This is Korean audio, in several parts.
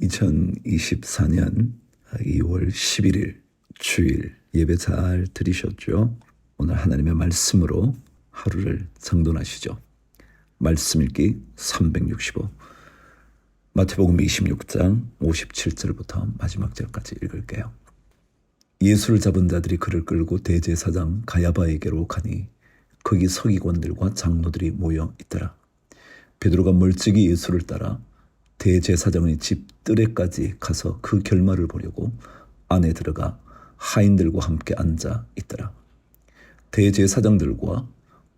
2024년 2월 11일 주일 예배 잘 들으셨죠? 오늘 하나님의 말씀으로 하루를 정돈하시죠. 말씀 읽기 365 마태복음 26장 57절부터 마지막 절까지 읽을게요. 예수를 잡은 자들이 그를 끌고 대제사장 가야바에게로 가니 거기 서기관들과 장로들이 모여 있더라. 베드로가 멀찍이 예수를 따라 대제사장의 집 뜰에까지 가서 그 결말을 보려고 안에 들어가 하인들과 함께 앉아 있더라. 대제사장들과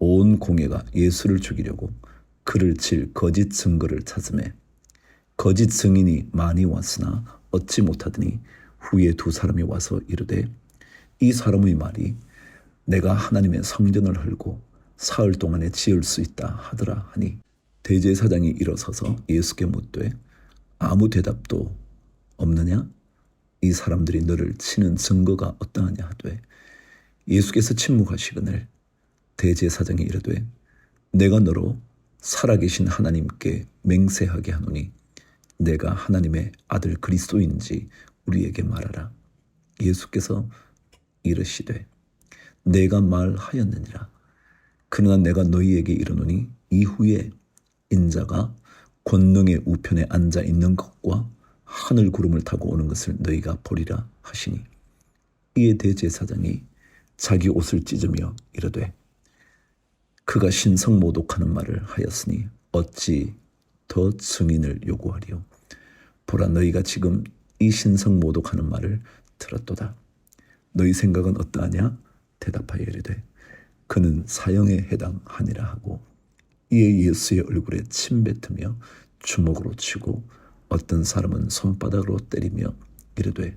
온 공회가 예수를 죽이려고 그를 칠 거짓 증거를 찾음에 거짓 증인이 많이 왔으나 얻지 못하더니 후에 두 사람이 와서 이르되 이 사람의 말이 내가 하나님의 성전을 헐고 사흘 동안에 지을 수 있다 하더라 하니 대제사장이 일어서서 예수께 묻되 아무 대답도 없느냐? 이 사람들이 너를 치는 증거가 어떠하냐 하되 예수께서 침묵하시거늘 대제사장이 이르되 내가 너로 살아계신 하나님께 맹세하게 하노니 내가 하나님의 아들 그리스도인지 우리에게 말하라. 예수께서 이르시되 내가 말하였느니라. 그러나 내가 너희에게 이르노니 이후에 인자가 권능의 우편에 앉아 있는 것과 하늘 구름을 타고 오는 것을 너희가 보리라 하시니 이에 대제사장이 자기 옷을 찢으며 이르되 그가 신성 모독하는 말을 하였으니 어찌 더 증인을 요구하리요? 보라 너희가 지금 이 신성 모독하는 말을 들었도다. 너희 생각은 어떠하냐? 대답하여 이르되 그는 사형에 해당하니라 하고 이에 예수의 얼굴에 침 뱉으며 주먹으로 치고 어떤 사람은 손바닥으로 때리며 이르되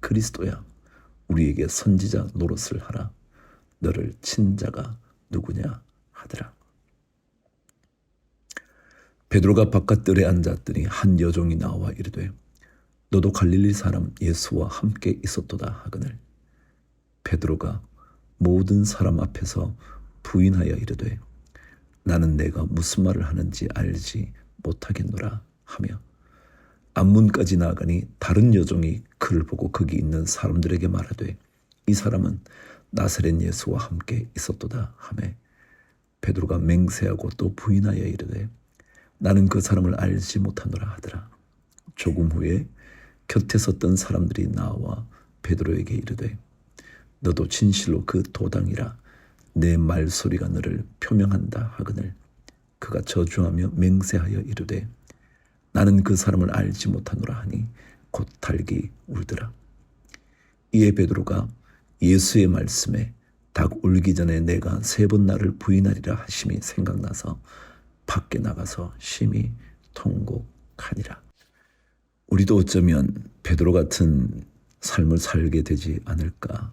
그리스도야 우리에게 선지자 노릇을 하라. 너를 친 자가 누구냐? 하더라. 베드로가 바깥들에 앉았더니 한 여종이 나와 이르되 너도 갈릴리 사람 예수와 함께 있었도다 하거늘. 베드로가 모든 사람 앞에서 부인하여 이르되 나는 내가 무슨 말을 하는지 알지 못하겠노라 하며 앞문까지 나아가니 다른 여종이 그를 보고 거기 있는 사람들에게 말하되 이 사람은 나사렛 예수와 함께 있었도다 하매 베드로가 맹세하고 또 부인하여 이르되 나는 그 사람을 알지 못하노라 하더라. 조금 후에 곁에 섰던 사람들이 나와 베드로에게 이르되 너도 진실로 그 도당이라 내 말소리가 너를 표명한다 하거늘 그가 저주하며 맹세하여 이르되 나는 그 사람을 알지 못하노라 하니 곧 달기 울더라 이에 베드로가 예수의 말씀에 닭 울기 전에 내가 세 번 나를 부인하리라 하심이 생각나서 밖에 나가서 심히 통곡하니라 우리도 어쩌면 베드로 같은 삶을 살게 되지 않을까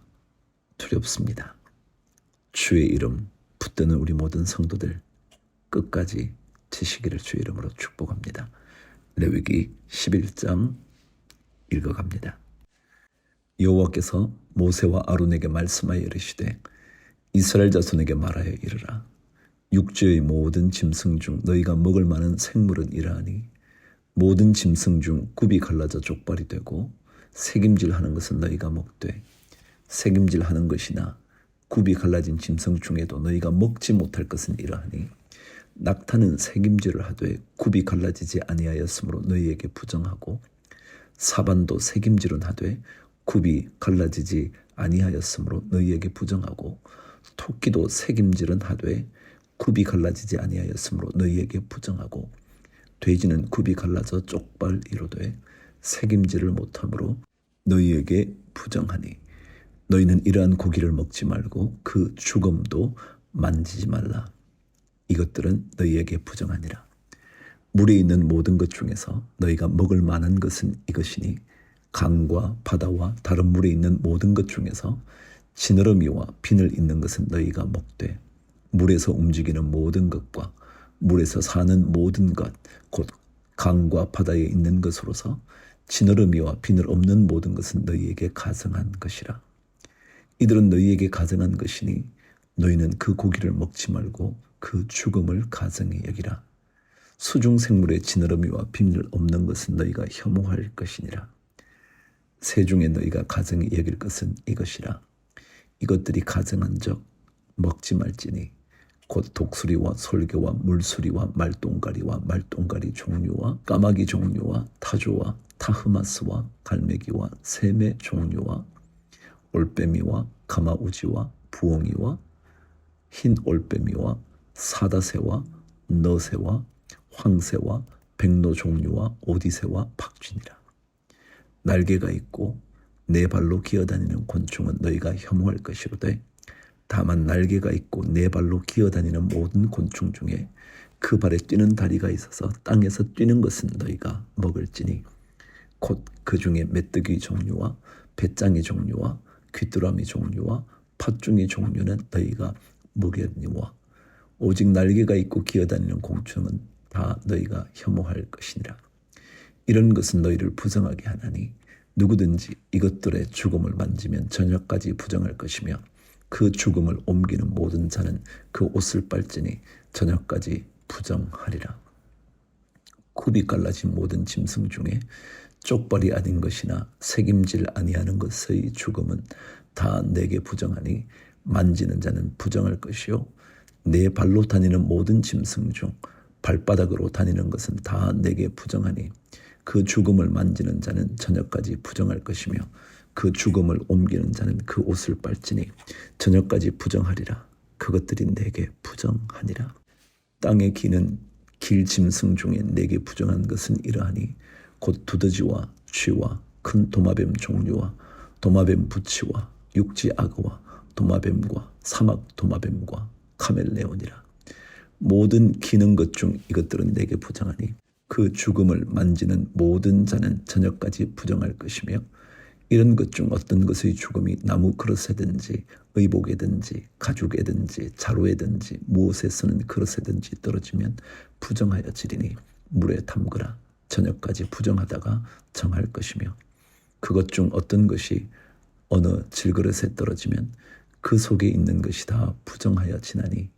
두렵습니다. 주의 이름 붙드는 우리 모든 성도들 끝까지 지시기를 주의 이름으로 축복합니다. 레위기 11장 읽어갑니다. 여호와께서 모세와 아론에게 말씀하여 이르시되 이스라엘 자손에게 말하여 이르라 육지의 모든 짐승 중 너희가 먹을 만한 생물은 이러하니 모든 짐승 중 굽이 갈라져 족발이 되고 색임질하는 것은 너희가 먹되 색임질하는 것이나 굽이 갈라진 짐승 중에도 너희가 먹지 못할 것은 이러하니 낙타는 색임질을 하되 굽이 갈라지지 아니하였으므로 너희에게 부정하고 사반도 색임질은 하되 굽이 갈라지지 아니하였으므로 너희에게 부정하고 토끼도 색임질은 하되 굽이 갈라지지 아니하였으므로 너희에게 부정하고 돼지는 굽이 갈라져 쪽발 이로되 색임질을 못하므로 너희에게 부정하니 너희는 이러한 고기를 먹지 말고 그 죽음도 만지지 말라. 이것들은 너희에게 부정하니라. 물에 있는 모든 것 중에서 너희가 먹을 만한 것은 이것이니 강과 바다와 다른 물에 있는 모든 것 중에서 지느러미와 비늘 있는 것은 너희가 먹되 물에서 움직이는 모든 것과 물에서 사는 모든 것, 곧 강과 바다에 있는 것으로서 지느러미와 비늘 없는 모든 것은 너희에게 가성한 것이라. 이들은 너희에게 가정한 것이니 너희는 그 고기를 먹지 말고 그 죽음을 가정히 여기라. 수중 생물의 지느러미와 비밀 없는 것은 너희가 혐오할 것이니라. 세중에 너희가 가정이 여길 것은 이것이라. 이것들이 가정한 적 먹지 말지니 곧 독수리와 솔개와 물수리와 말똥가리와 말똥가리 종류와 까마귀 종류와 타조와 타흐마스와 갈매기와 샘의 종류와 올빼미와 가마우지와 부엉이와 흰 올빼미와 사다새와 너새와 황새와 백로 종류와 오디새와 박쥐니라. 날개가 있고 네 발로 기어다니는 곤충은 너희가 혐오할 것이로되 다만 날개가 있고 네 발로 기어다니는 모든 곤충 중에 그 발에 뛰는 다리가 있어서 땅에서 뛰는 것은 너희가 먹을지니 곧 그 중에 메뚜기 종류와 배짱이 종류와 귀뚜라미 종류와 팥중이 종류는 너희가 먹였니와 오직 날개가 있고 기어다니는 공충은 다 너희가 혐오할 것이니라. 이런 것은 너희를 부정하게 하나니 누구든지 이것들의 죽음을 만지면 저녁까지 부정할 것이며 그 죽음을 옮기는 모든 자는 그 옷을 빨지니 저녁까지 부정하리라. 굽이 갈라진 모든 짐승 중에 쪽발이 아닌 것이나 새김질 아니하는 것의 죽음은 다 내게 부정하니 만지는 자는 부정할 것이요. 내 발로 다니는 모든 짐승 중 발바닥으로 다니는 것은 다 내게 부정하니 그 죽음을 만지는 자는 저녁까지 부정할 것이며 그 죽음을 옮기는 자는 그 옷을 빨지니 저녁까지 부정하리라. 그것들이 내게 부정하니라. 땅에 기는 길 짐승 중에 내게 부정한 것은 이러하니 곧 두더지와 쥐와 큰 도마뱀 종류와 도마뱀 부치와 육지 악어와 도마뱀과 사막 도마뱀과 카멜레온이라. 모든 기는 것 중 이것들은 내게 부정하니 그 죽음을 만지는 모든 자는 저녁까지 부정할 것이며 이런 것 중 어떤 것의 죽음이 나무 그릇에든지 의복에든지 가죽에든지 자루에든지 무엇에 쓰는 그릇에든지 떨어지면 부정하여 지리니 물에 담그라 저녁까지 부정하다가 정할 것이며 그것 중 어떤 것이 어느 질그릇에 떨어지면 그 속에 있는 것이 다 부정하여 지나니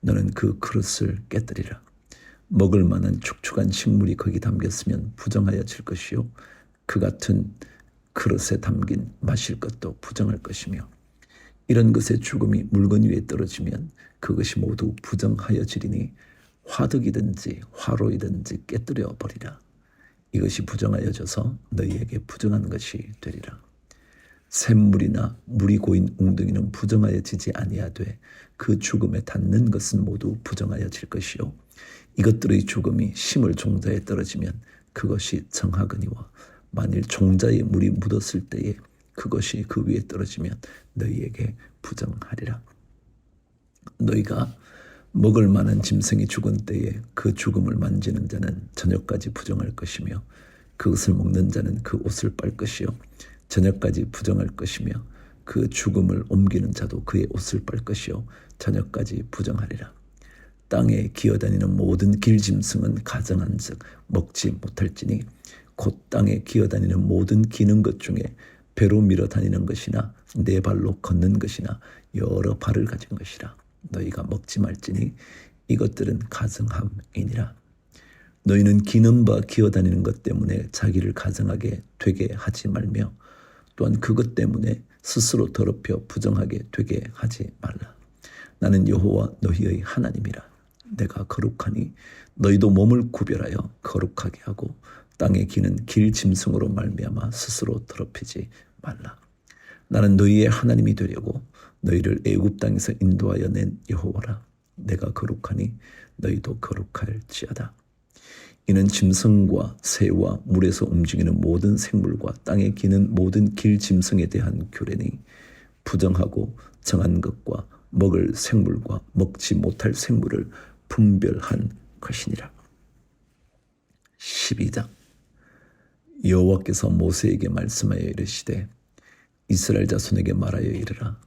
너는 그 그릇을 깨뜨리라. 먹을 만한 축축한 식물이 거기 담겼으면 부정하여 질 것이요. 그 같은 그릇에 담긴 마실 것도 부정할 것이며 이런 것의 죽음이 물건 위에 떨어지면 그것이 모두 부정하여 지리니 화덕이든지 화로이든지 깨뜨려 버리라. 이것이 부정하여져서 너희에게 부정한 것이 되리라. 샘물이나 물이 고인 웅덩이는 부정하여지지 아니하되 그 죽음에 닿는 것은 모두 부정하여질 것이요 이것들의 죽음이 심을 종자에 떨어지면 그것이 정하거니와 만일 종자에 물이 묻었을 때에 그것이 그 위에 떨어지면 너희에게 부정하리라 너희가 먹을 만한 짐승이 죽은 때에 그 죽음을 만지는 자는 저녁까지 부정할 것이며 그것을 먹는 자는 그 옷을 빨 것이요. 저녁까지 부정할 것이며 그 죽음을 옮기는 자도 그의 옷을 빨 것이요. 저녁까지 부정하리라. 땅에 기어다니는 모든 길짐승은 가정한즉 먹지 못할지니 곧 땅에 기어다니는 모든 기는 것 중에 배로 밀어 다니는 것이나 네 발로 걷는 것이나 여러 발을 가진 것이라 너희가 먹지 말지니 이것들은 가정함이니라. 너희는 기는 바 기어다니는 것 때문에 자기를 가정하게 되게 하지 말며 또한 그것 때문에 스스로 더럽혀 부정하게 되게 하지 말라. 나는 여호와 너희의 하나님이라. 내가 거룩하니 너희도 몸을 구별하여 거룩하게 하고 땅에 기는 길 짐승으로 말미암아 스스로 더럽히지 말라. 나는 너희의 하나님이 되려고 너희를 애굽 땅에서 인도하여 낸 여호와라. 내가 거룩하니 너희도 거룩할지어다. 이는 짐승과 새와 물에서 움직이는 모든 생물과 땅에 기는 모든 길 짐승에 대한 규례니 부정하고 정한 것과 먹을 생물과 먹지 못할 생물을 분별한 것이니라. 12장 여호와께서 모세에게 말씀하여 이르시되 이스라엘 자손에게 말하여 이르라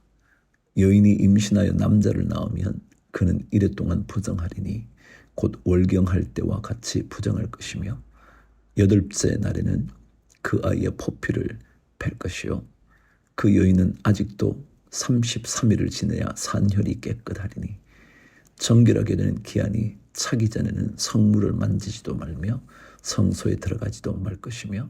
여인이 임신하여 남자를 낳으면 그는 이래 동안 부정하리니 곧 월경할 때와 같이 부정할 것이며 여덟째 날에는 그 아이의 포피를 뺄 것이요. 그 여인은 아직도 33일을 지내야 산혈이 깨끗하리니 정결하게 되는 기한이 차기 전에는 성물을 만지지도 말며 성소에 들어가지도 말 것이며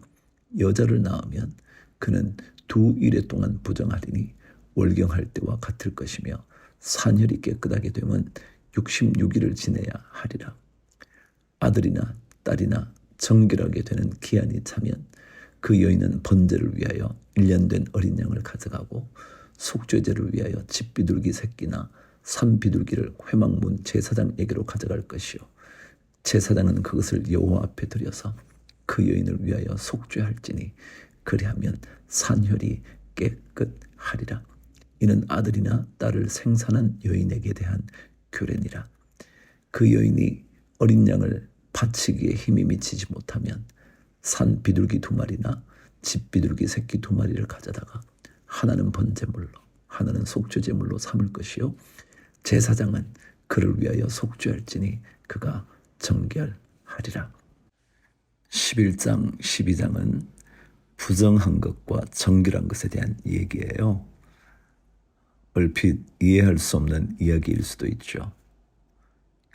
여자를 낳으면 그는 두 일에 동안 부정하리니 월경할 때와 같을 것이며 산혈이 깨끗하게 되면 66일을 지내야 하리라. 아들이나 딸이나 정결하게 되는 기한이 차면 그 여인은 번제를 위하여 1년 된 어린 양을 가져가고 속죄제를 위하여 집비둘기 새끼나 산비둘기를 회막문 제사장에게로 가져갈 것이요 제사장은 그것을 여호와 앞에 들여서 그 여인을 위하여 속죄할지니 그리하면 산혈이 깨끗하리라 이는 아들이나 딸을 생산한 여인에게 대한 규례니라 그 여인이 어린 양을 바치기에 힘이 미치지 못하면 산 비둘기 두 마리나 집 비둘기 새끼 두 마리를 가져다가 하나는 번제물로 하나는 속죄제물로 삼을 것이요 제사장은 그를 위하여 속죄할지니 그가 정결하리라. 11장 12장은 부정한 것과 정결한 것에 대한 얘기예요. 얼핏 이해할 수 없는 이야기일 수도 있죠.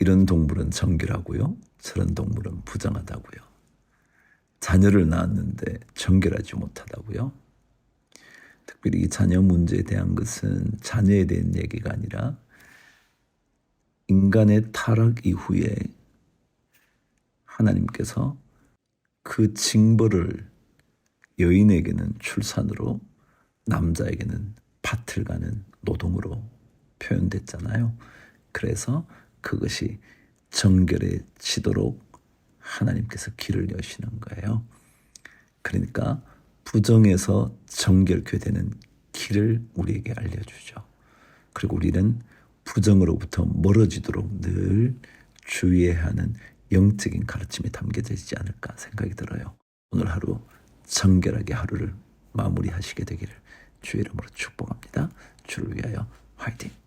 이런 동물은 정결하고요. 저런 동물은 부정하다고요. 자녀를 낳았는데 정결하지 못하다고요. 특별히 이 자녀 문제에 대한 것은 자녀에 대한 얘기가 아니라 인간의 타락 이후에 하나님께서 그 징벌을 여인에게는 출산으로 남자에게는 밭을 가는 노동으로 표현됐잖아요. 그래서 그것이 정결해지도록 하나님께서 길을 여시는 거예요. 그러니까 부정에서 정결케 되는 길을 우리에게 알려주죠. 그리고 우리는 부정으로부터 멀어지도록 늘 주의해야 하는 영적인 가르침이 담겨져 있지 않을까 생각이 들어요. 오늘 하루 정결하게 하루를 마무리하시게 되기를 주의 이름으로 축복합니다. 주를 위하여 화이팅!